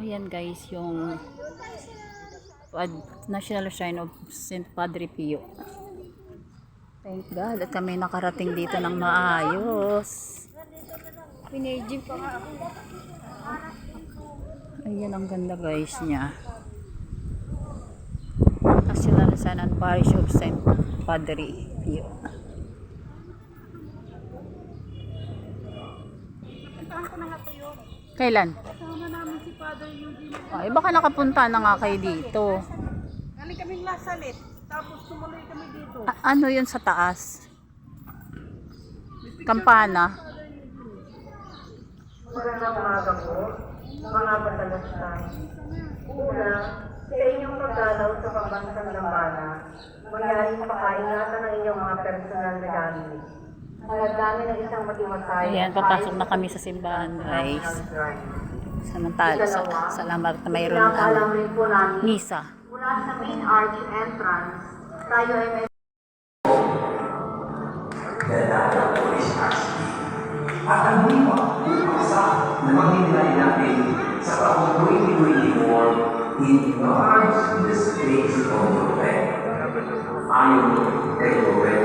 yan guys, yung National Shrine of St. Padre Pio. Thank God at kami nakarating dito ng maayos. Pinaging pa nga ako. Ayan ang ganda guys niya. National Shrine and Parish of St. Padre Pio. Puntahan ko na nga yun. Kailan? Kasama namin si Father Eugene. Ay, baka nakapunta na nga kayo dito. Galing kaming Lasalit. Tapos tumuloy kami dito. A- ano yun sa taas? Kampana. Magandang umaga po, mga batalastan. Una, sa inyong pagdalaw sa pambansang Lambana, mangyaring pakaingatan ng inyong mga personal na gamit. Halagamit ng isang matiwasay. Ayan, papasok na kami sa simbahan guys. Samantala, sa, salamat na mayroon ang misa. mula sa main arch entrance, tayo ay may at ang muli pa upasa na maghihintay natin sa taong 2024 in large displays of the faith. Ayon kay Loretta